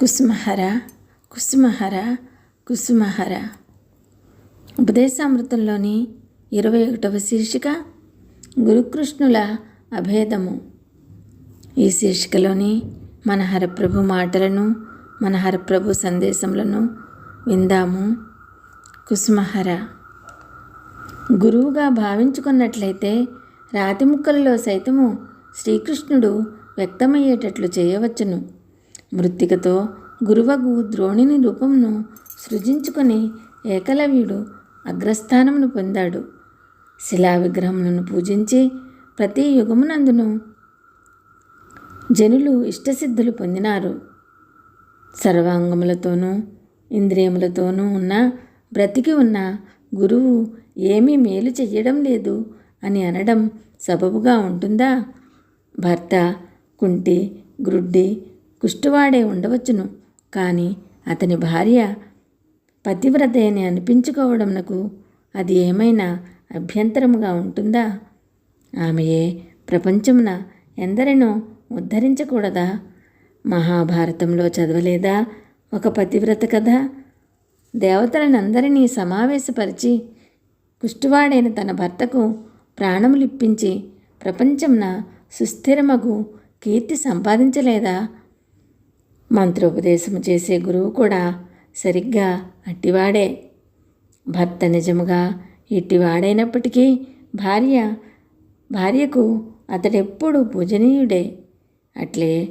కుసుమహర కుసుమహర కుసుమహర. ఉపదేశామృతంలోని ఇరవై ఒకటవ శీర్షిక గురుకృష్ణుల అభేదము. ఈ శీర్షికలోని మన హరప్రభు మాటలను మన హరప్రభు సందేశములను విందాము. కుసుమహర. గురువుగా భావించుకున్నట్లయితే రాతి ముక్కలలో సైతము శ్రీకృష్ణుడు వ్యక్తమయ్యేటట్లు చేయవచ్చును. మృత్తికతో గురువగు ద్రోణిని రూపంను సృజించుకొని ఏకలవ్యుడు అగ్రస్థానమును పొందాడు. శిలా విగ్రహములను పూజించి ప్రతి యుగమునందును జనులు ఇష్టసిద్ధులు పొందినారు. సర్వాంగములతోనూ ఇంద్రియములతోనూ ఉన్న బ్రతికి ఉన్న గురువు ఏమీ మేలు చెయ్యడం లేదు అని అనడం సబబుగా ఉంటుందా? భర్త కుంటి గ్రుడ్డి కుష్టివాడే ఉండవచ్చును. కానీ అతని భార్య పతివ్రత అని అనిపించుకోవడంనకు అది ఏమైనా అభ్యంతరముగా ఉంటుందా? ఆమెయే ప్రపంచమున ఎందరినో ఉద్ధరించకూడదా? మహాభారతంలో చదవలేదా ఒక పతివ్రత కథ? దేవతలనందరినీ సమావేశపరిచి కుష్టివాడైన తన భర్తకు ప్రాణములిప్పించి ప్రపంచంన సుస్థిరమగు కీర్తి సంపాదించలేదా? మంత్రోపదేశము చేసే గురువు కూడా సరిగ్గా అట్టివాడే. భర్త నిజముగా ఇట్టివాడైనప్పటికీ భార్య భార్యకు అతడెప్పుడు పూజనీయుడే. అట్లే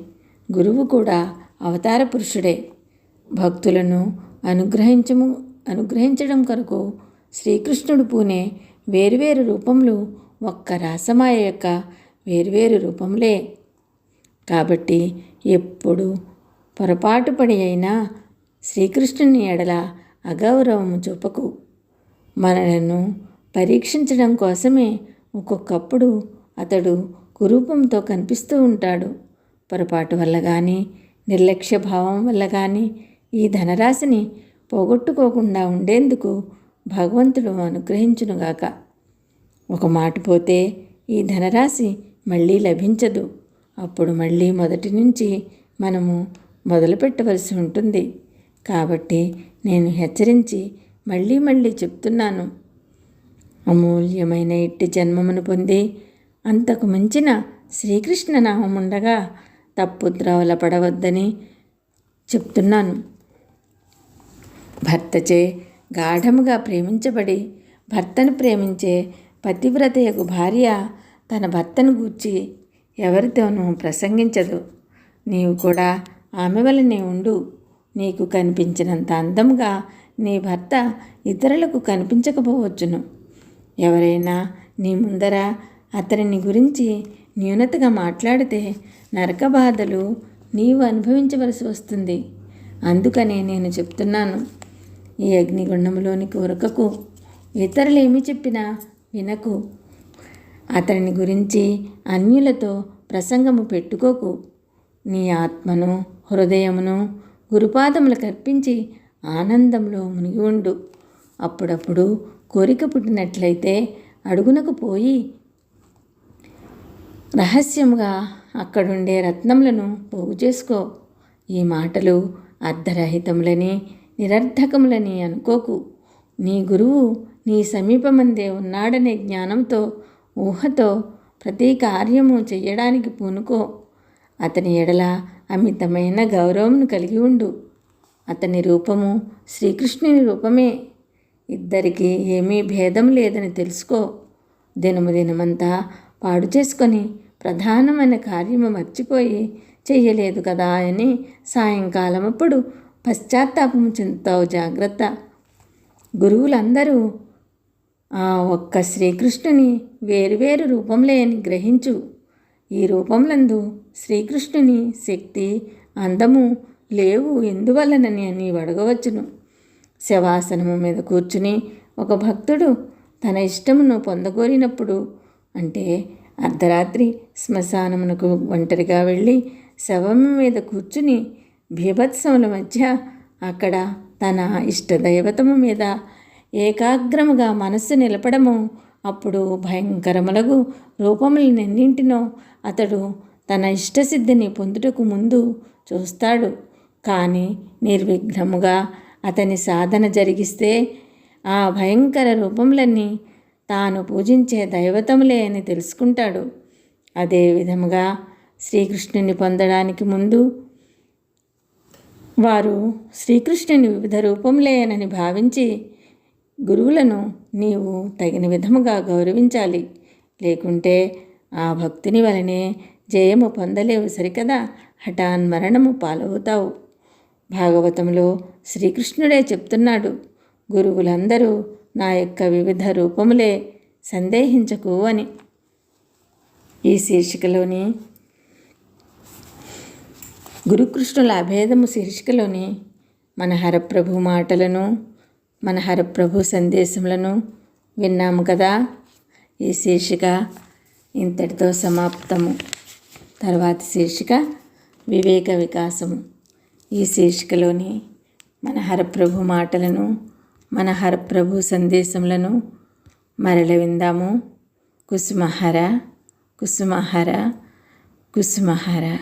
గురువు కూడా అవతార పురుషుడే. భక్తులను అనుగ్రహించము అనుగ్రహించడం కొరకు శ్రీకృష్ణుడు పూనే వేరువేరు రూపములు ఒక్క రాసమాయ యొక్క వేరువేరు రూపములే. కాబట్టి ఎప్పుడు పొరపాటు పడి అయినా శ్రీకృష్ణుని ఎడల అగౌరవము చూపకు. మనలను పరీక్షించడం కోసమే ఒక్కొక్కప్పుడు అతడు కురూపంతో కనిపిస్తూ ఉంటాడు. పొరపాటు వల్ల కానీ నిర్లక్ష్య భావం వల్ల కానీ ఈ ధనరాశిని పోగొట్టుకోకుండా ఉండేందుకు భగవంతుడు అనుగ్రహించునుగాక. ఒక మాట పోతే ఈ ధనరాశి మళ్ళీ లభించదు. అప్పుడు మళ్ళీ మొదటి నుంచి మనము మొదలుపెట్టవలసి ఉంటుంది. కాబట్టి నేను హెచ్చరించి మళ్ళీ మళ్ళీ చెప్తున్నాను. అమూల్యమైన ఇట్టి జన్మమును పొంది అంతకు మించిన శ్రీకృష్ణ నామముండగా తప్పు ద్రవల పడవద్దని చెప్తున్నాను. భర్తచే గాఢముగా ప్రేమించబడి భర్తను ప్రేమించే పతివ్రతయకు భార్య తన భర్తను గూర్చి ఎవరితోనూ ప్రసంగించదు. నీవు కూడా ఆమె వలనే ఉండు. నీకు కనిపించినంత అందముగా నీ భర్త ఇతరులకు కనిపించకపోవచ్చును. ఎవరైనా నీ ముందర అతనిని గురించి న్యూనతగా మాట్లాడితే నరక బాధలు నీవు అనుభవించవలసి వస్తుంది. అందుకనే నేను చెప్తున్నాను ఈ అగ్నిగుండంలోని కోరకకు ఇతరులు ఏమి చెప్పినా వినకు. అతని గురించి అన్యులతో ప్రసంగము పెట్టుకోకు. నీ ఆత్మను హృదయమును గురుపాదములకు అర్పించి ఆనందంలో మునిగి ఉండు. అప్పుడప్పుడు కోరిక పుట్టినట్లయితే అడుగునకు పోయి రహస్యముగా అక్కడుండే రత్నములను పోగు చేసుకో. ఈ మాటలు అర్ధరహితములని నిరర్ధకములని అనుకోకు. నీ గురువు నీ సమీపమందే ఉన్నాడనే జ్ఞానంతో ఊహతో ప్రతి కార్యము చేయడానికి పూనుకో. అతని ఎడల అమితమైన గౌరవంను కలిగి ఉండు. అతని రూపము శ్రీకృష్ణుని రూపమే. ఇద్దరికి ఏమీ భేదం లేదని తెలుసుకో. దినము దినమంతా పాడు చేసుకొని ప్రధానమైన కార్యము మర్చిపోయి చెయ్యలేదు కదా అని సాయంకాలం అప్పుడు పశ్చాత్తాపం చెందుతావు జాగ్రత్త. గురువులందరూ ఆ ఒక్క శ్రీకృష్ణుని వేరువేరు రూపంలే అని గ్రహించు. ఈ రూపంలందు శ్రీకృష్ణుని శక్తి అందము లేవు ఎందువలనని అని అడగవచ్చును. శవాసనము మీద కూర్చుని ఒక భక్తుడు తన ఇష్టమును పొందగోరినప్పుడు అంటే అర్ధరాత్రి శ్మశానమునకు ఒంటరిగా వెళ్ళి శవము మీద కూర్చుని భీభత్సముల మధ్య అక్కడ తన ఇష్టదైవతము మీద ఏకాగ్రముగా మనస్సు నిలపడము అప్పుడు భయంకరములగు రూపములనెన్నింటినో అతడు తన ఇష్టసిద్ధిని పొందుటకు ముందు చూస్తాడు. కానీ నిర్విఘ్నముగా అతని సాధన జరిగిస్తే ఆ భయంకర రూపములన్నీ తాను పూజించే దైవతములే అని తెలుసుకుంటాడు. అదే విధముగా శ్రీకృష్ణుని పొందడానికి ముందు వారు శ్రీకృష్ణుని వివిధ రూపములేనని భావించి గురువులను నీవు తగిన విధముగా గౌరవించాలి. లేకుంటే ఆ భక్తిని వలనే జయము పొందలేవు సరికదా? హఠాన్ మరణము పాలవుతావు. భాగవతంలో శ్రీకృష్ణుడే చెప్తున్నాడు గురువులందరూ నా యొక్క వివిధ రూపములే సందేహించకు అని. ఈ శీర్షికలోని గురుకృష్ణుల అభేదము శీర్షికలోని మన హరప్రభు మాటలను మన హరప్రభు సందేశములను విన్నాము కదా. ఈ శీర్షిక ఇంతటితో సమాప్తము. తర్వాతి శీర్షిక వివేక వికాసము. ఈ శీర్షికలోని మన హరప్రభు మాటలను మన హరప్రభు సందేశములను మరల విందాము. కుసుమహర కుసుమహర కుసుమహర.